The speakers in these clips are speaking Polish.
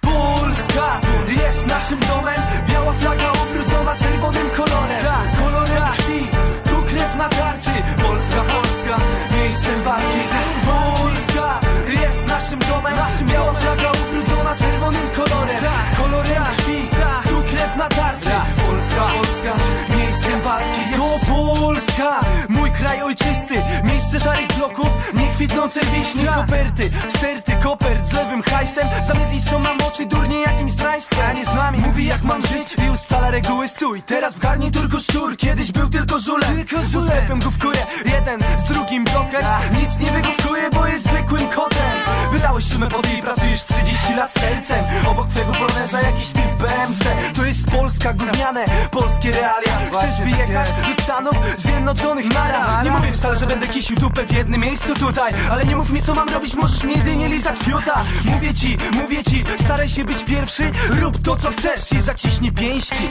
Polska jest naszym domem. Biała flaga obrudzona czerwonym kolorem. Kolorem krwi, tu krew na tarczy. Polska, Polska, miejscem walki. Polska jest naszym domem. Biała flaga obrudzona czerwonym kolorem. Kolorem krwi, tu krew na tarczy. Polska, Polska, miejscem walki. To Polska, kraj ojczysty Miejsce szarych bloków, niekwitnące wiśnie Koperty, sterty, kopert z lewym hajsem. Zamiedli są nam oczy durnie jakimś zdrajstwem A nie z nami, mówi jak mam żyć i ustala reguły stój. Teraz w garniturku szczur, kiedyś był tylko żulem. Tylko żulem. główkuje, jeden z drugim bloker Nic nie wygłówkuje, bo jest zwykłym kotem. Wydałeś szumę pod i pracujesz 30 lat sercem. Obok twego poloneza jakiś Polska, gówniane, polskie realia. Chcesz wyjechać do Stanów Zjednoczonych? Nara. Nie mówię wcale, że będę kisił dupę w jednym miejscu tutaj Ale nie mów mi co mam robić, możesz mnie jedynie lizać fiuta. Mówię ci, mówię ci, staraj się być pierwszy. Rób to co chcesz i zaciśnij pięści.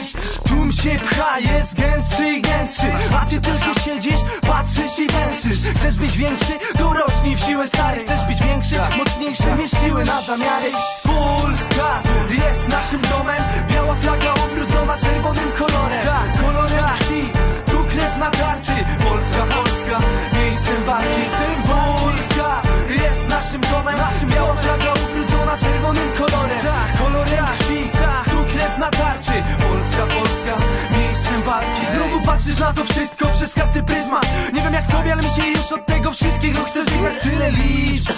Tłum się pcha, jest gęstszy i gęstszy. A ty tylko siedzisz, patrzysz i węszysz Chcesz być większy, to rośnij w siłę stary. Chcesz być większy, mocniejszy, mieć siły na zamiary. Polska jest naszym domem. Biała flaga obrudzona czerwonym kolorem. Kolorem krwi, tu krew na tarczy. Polska, Polska, miejscem walki. Polska jest naszym domem. Biała flaga obrudzona czerwonym kolorem. Kolorem krwi, tu krew na tarczy. Polska, Polska, miejscem walki. Znowu patrzysz na to wszystko przez kasy pryzmat. Nie wiem jak tobie, ale mi się już od tego wszystkiego chce żegnać Tyle liczb,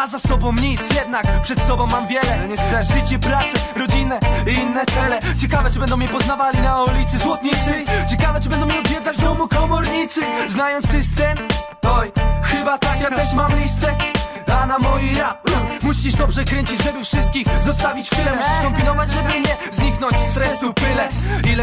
A za sobą nic, jednak przed sobą mam wiele. Życie, pracę, rodzinę i inne cele. Ciekawe czy będą mnie poznawali na ulicy Złotnicy. Ciekawe czy będą mnie odwiedzać w domu komornicy. Znając system, oj, chyba tak ja też mam listę. A na moi rap Musisz dobrze kręcić, żeby wszystkich zostawić w tyle. Musisz kombinować, żeby nie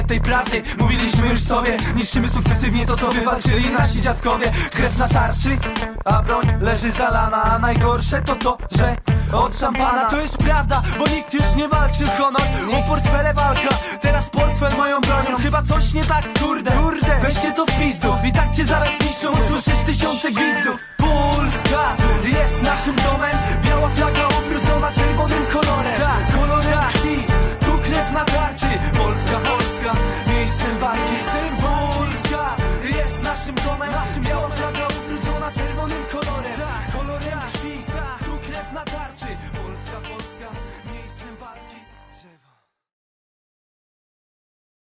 Tej prawdy. Mówiliśmy już sobie Niszczymy sukcesywnie to, co wywalczyli nasi dziadkowie. Krew na tarczy, a broń leży zalana. A najgorsze to to, że od szampana. To jest prawda, bo nikt już nie walczy o honor. O portfele walka, teraz portfel moją bronią. Chyba coś nie tak, kurde, kurde. Weźcie to w pizdu i tak cię zaraz nie